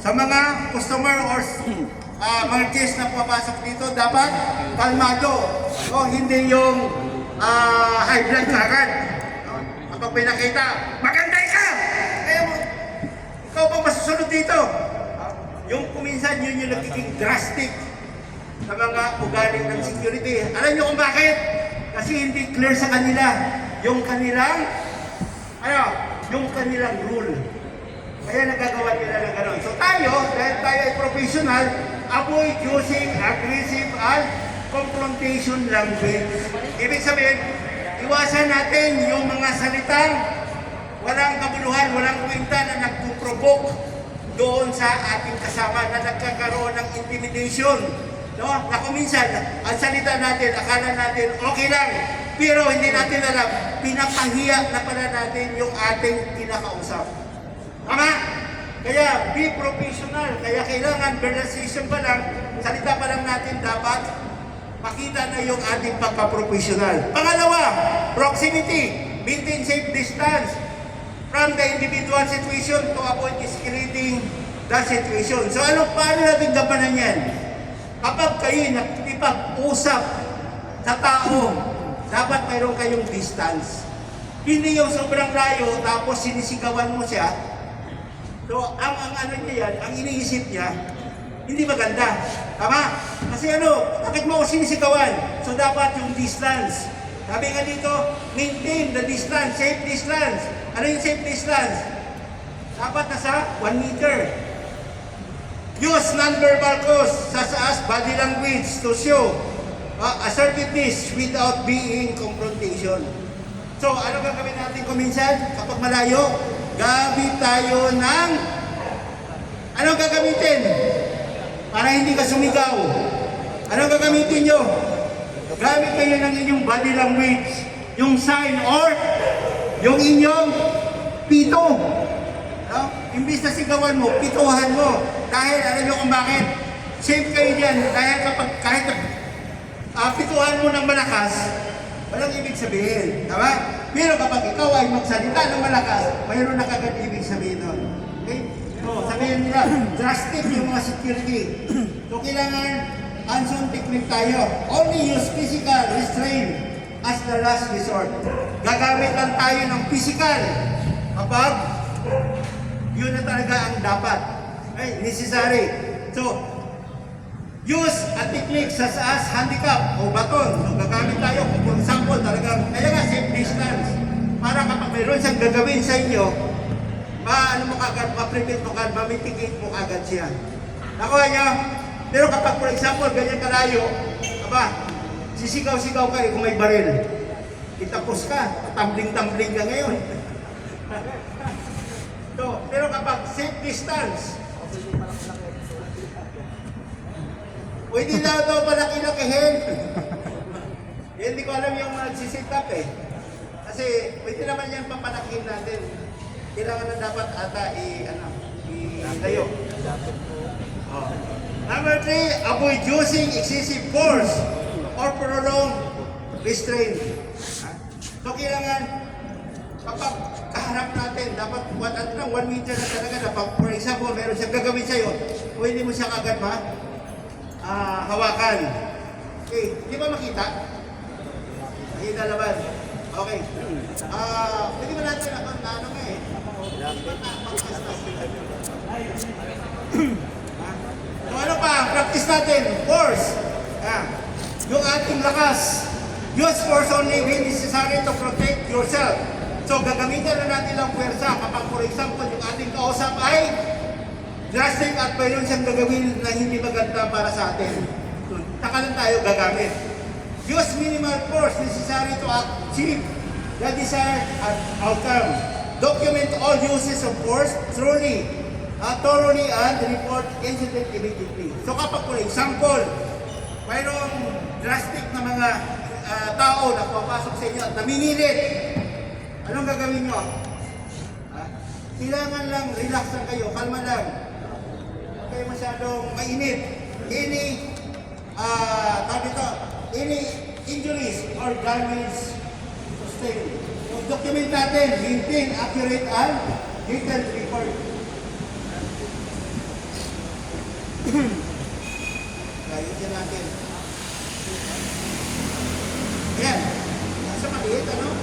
Sa mga customer or uh, mga guest na papasok dito, dapat kalmado. O, hindi yung ah, high blood kagad. O, Kapag pinakita, maganda ka! Kaya mo, ikaw pa masusunod dito. Yung kuminsan, yun yung nagiging drastic sa mga ugali ng security. Alam niyo kung bakit? Kasi hindi clear sa kanila yung kanilang, ano, yung kanilang rule. Kaya nagagawa nila ng gano'n. So tayo, dahil tayo ay professional, avoid using aggressive and confrontation language. Ibig sabihin, iwasan natin yung mga salitang walang kabuluhan, walang kwenta na nagpuprovoke doon sa ating kasama na nagkakaroon ng intimidation. No? Na kuminsan, ang salita natin, akala natin okay lang, pero hindi natin alam, pinapahiya na pala natin yung ating kinakausap. Tama? Kaya be professional. Kaya kailangan conversation pa lang, salita pa lang natin dapat makita na yung ating pagka-professional. Pangalawa, proximity. Maintain safe distance from the individual situation to avoid escalating the situation. So ano, paano natin gabanan yan? Kapag kayo nakikipag-usap sa tao, dapat mayroon kayong distance. Hindi yung sobrang layo tapos sinisigawan mo siya, So, ang, ang ano niya yan, ang iniisip niya, hindi maganda. Tama? Kasi ano, bakit mo ako sinisigawan? So, dapat yung distance. Sabi nga dito, maintain the distance, safe distance. Ano yung safe distance? Dapat nasa 1 meter. Use non-verbal cues such as body language to show uh, assertiveness without being confrontation. So, ano gagawin natin kuminsan kapag malayo? Gamit tayo ng... Ano gagamitin? Para hindi ka sumigaw. Ano gagamitin nyo? Gamit kayo ng inyong body language, yung sign or yung inyong pito. No? Imbis na sigawan mo, pituhan mo. Dahil alam nyo kung bakit? Safe kayo dyan. Dahil kapag kahit uh, pituhan mo ng malakas, walang ibig sabihin. Tama? Pero kapag ikaw ay magsalita ng malakas, mayroon na kagad ibig sabihin nun. Okay? So, sabihin nila, drastic yung mga security. So, kailangan hands-on technique tayo. Only use physical restraint as the last resort. Gagamit lang tayo ng physical kapag yun na talaga ang dapat. Okay? Necessary. So, use a technique such as handicap o baton. So, gagamit tayo kung for example talagang, kaya nga safe distance. Para kapag mayroon siyang gagawin sa inyo, ma ano mo kagad, ma-prevent mo kagad, ma-mitigate mo kagad siya. Nakuha niyo? Pero kapag for example, ganyan kalayo, aba, sisigaw-sigaw ka eh kung may baril. Itapos ka, tumbling-tumbling ka ngayon. so, pero kapag safe distance, Pwede na daw malaki-lakihin. eh, hindi ko alam yung nagsisit up eh. Kasi pwede naman yan papalakihin natin. Kailangan na dapat ata i, ano, i-layo. Oh. Number three, avoid using excessive force or prolonged restraint. So kailangan, kapag kaharap natin, dapat one, at lang, one meter na talaga na pag, for example, meron siyang gagawin sa'yo, pwede mo siya kagad ma, ah, hawakan. Okay, di ba makita? Makita naman. Okay. Ah, pwede ba natin ako na ano nga eh? Ha? So ano pa? Practice natin. Force. Ah, yung ating lakas. Use force only when necessary to protect yourself. So gagamitin na natin ang puwersa kapag for example yung ating kausap ay drastic at mayroon siyang gagawin na hindi maganda para sa atin. Taka lang tayo gagamit. Use minimal force necessary to achieve the desired outcome. Document all uses of force truly, uh, thoroughly, and report incident immediately. So kapag for example, mayroong drastic na mga uh, tao na papasok sa inyo at naminilit, anong gagawin nyo? Ha? Kailangan lang relax lang kayo, kalma lang kayo masyadong mainit. Any, ah, uh, ito, any injuries or damage sustained. So, document natin, maintain accurate and detailed report. Gayot yan natin. Ayan. Nasa maliit, ano?